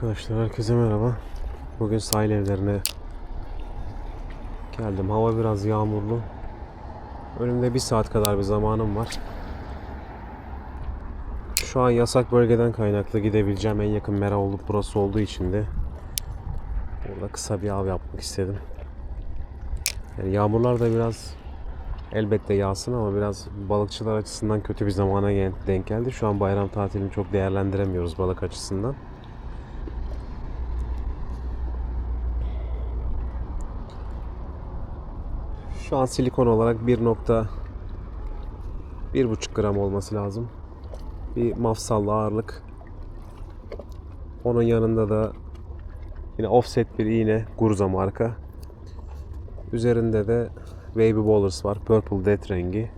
Arkadaşlar herkese merhaba. Bugün sahil evlerine geldim. Hava biraz yağmurlu. Önümde bir saat kadar bir zamanım var. Şu an yasak bölgeden kaynaklı gidebileceğim en yakın mera olup burası olduğu için de burada kısa bir av yapmak istedim. Yani yağmurlar da biraz elbette yağsın ama biraz balıkçılar açısından kötü bir zamana denk geldi. Şu an bayram tatilini çok değerlendiremiyoruz balık açısından. Şu an silikon olarak 1 nokta 1,5 gram olması lazım. Bir mafsallı ağırlık. Onun yanında da yine offset bir iğne Gurza marka. Üzerinde de Baby Bowlers var. Purple Death rengi.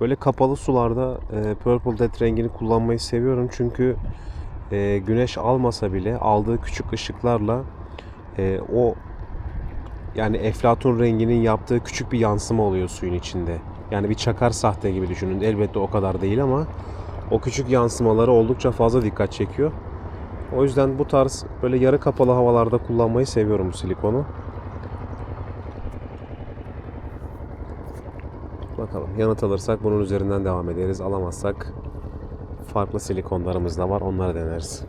Böyle kapalı sularda e, Purple Death rengini kullanmayı seviyorum. Çünkü e, güneş almasa bile aldığı küçük ışıklarla e, o yani eflatun renginin yaptığı küçük bir yansıma oluyor suyun içinde. Yani bir çakar sahte gibi düşünün. Elbette o kadar değil ama o küçük yansımaları oldukça fazla dikkat çekiyor. O yüzden bu tarz böyle yarı kapalı havalarda kullanmayı seviyorum bu silikonu. Bakalım yanıt alırsak bunun üzerinden devam ederiz. Alamazsak farklı silikonlarımız da var. Onları deneriz.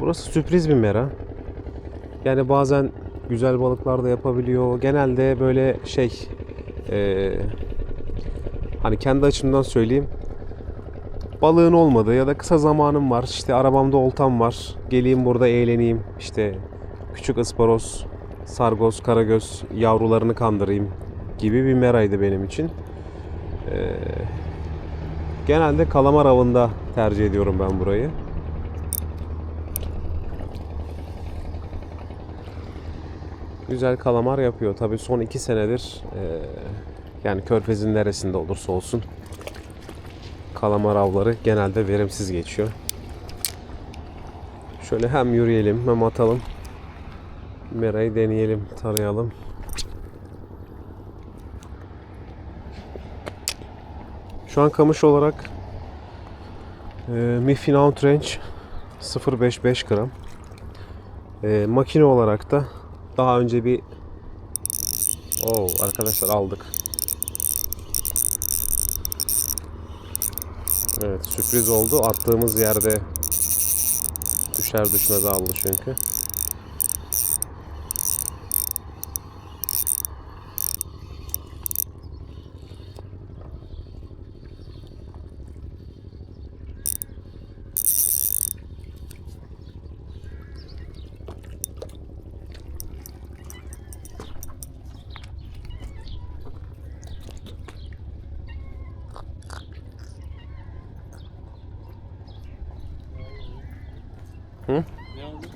Burası sürpriz bir mera. Yani bazen güzel balıklar da yapabiliyor. Genelde böyle şey eee, hani kendi açımdan söyleyeyim. Balığın olmadığı ya da kısa zamanım var. İşte arabamda oltam var. Geleyim burada eğleneyim. İşte küçük ısparoz, sargoz, karagöz yavrularını kandırayım gibi bir meraydı benim için. Eee, genelde kalamar avında tercih ediyorum ben burayı. Güzel kalamar yapıyor. Tabii son iki senedir eee, yani körfezin neresinde olursa olsun kalamar avları genelde verimsiz geçiyor. Şöyle hem yürüyelim hem atalım. Merayı deneyelim, tarayalım. Şu an kamış olarak eee Miffin Outrange 0.55 gram. Eee, makine olarak da daha önce bir Oo arkadaşlar aldık. Evet sürpriz oldu. Attığımız yerde düşer düşmez aldı çünkü. Hı? Ne oldu?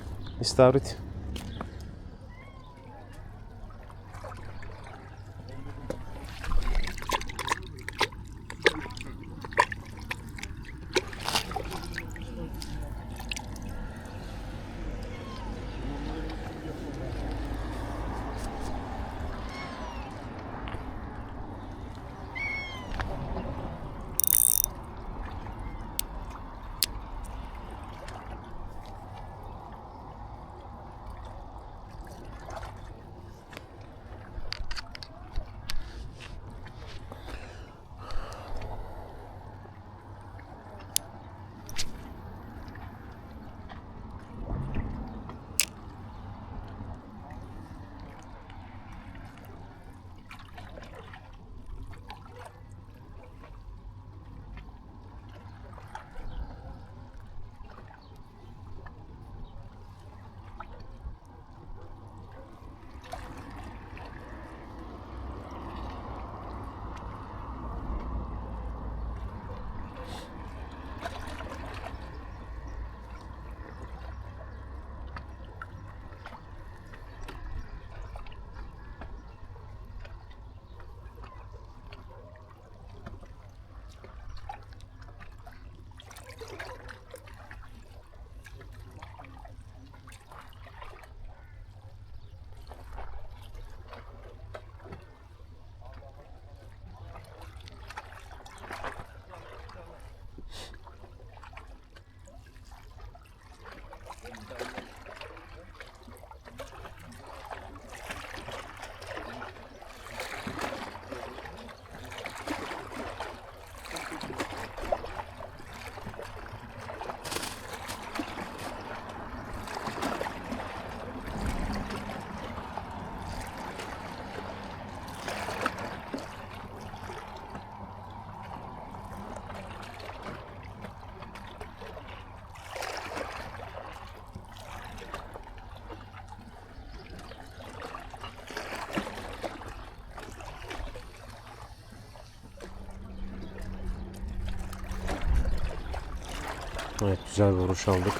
Evet güzel bir vuruş aldık.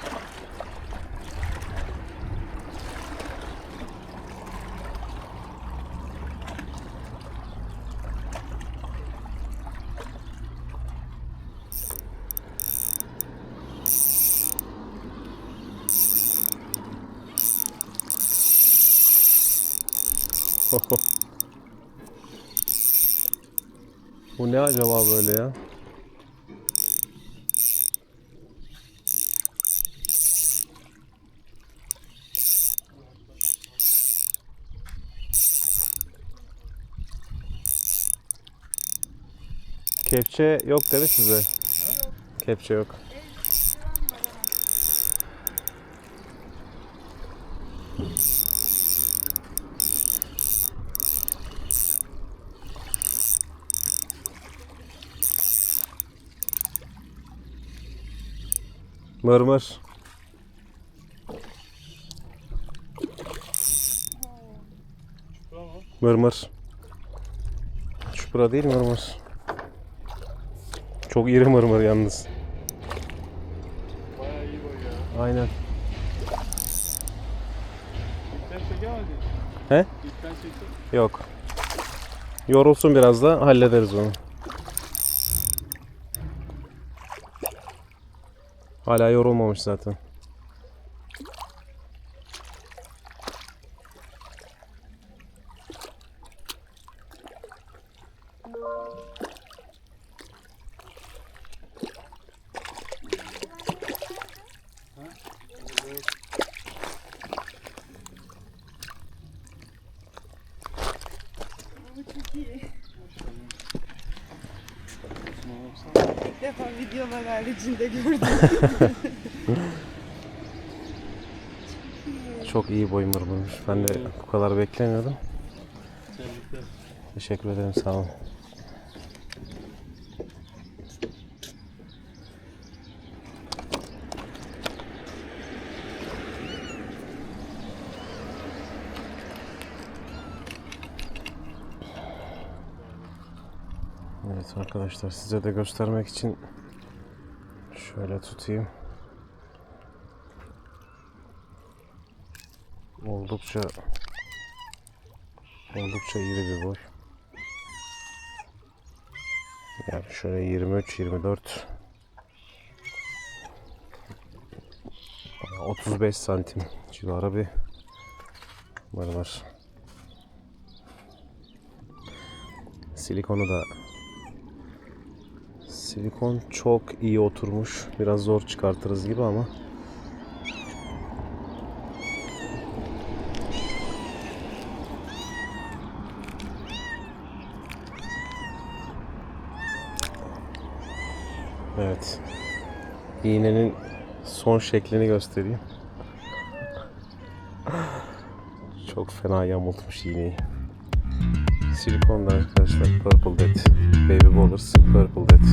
Bu ne acaba böyle ya? Kepçe yok dedi size. Kepçe yok. Mırmır. Mırmır. Çupra değil mırmır. Çok iri mırmır yalnız. Bayağı iyi boy ya. Aynen. İlkten çekemedin. He? İlkten çektim. Yok. Yorulsun biraz da hallederiz onu. Hala yorulmamış zaten. Bu çok iyi. Şuna baksana. İlk defa videolar haricinde gördüm. Çok iyi boy mırmırmış. Ben de bu kadar beklemiyordum. Teşekkür ederim sağ olun. Evet arkadaşlar size de göstermek için şöyle tutayım. Oldukça oldukça iri bir boy. Yani şöyle 23 24 35 santim civarı bir var var. Silikonu da silikon çok iyi oturmuş. Biraz zor çıkartırız gibi ama Evet. İğnenin son şeklini göstereyim. Çok fena yamultmuş iğneyi. Silikonda arkadaşlar Purple Dead. Baby Bowlers Purple Dead.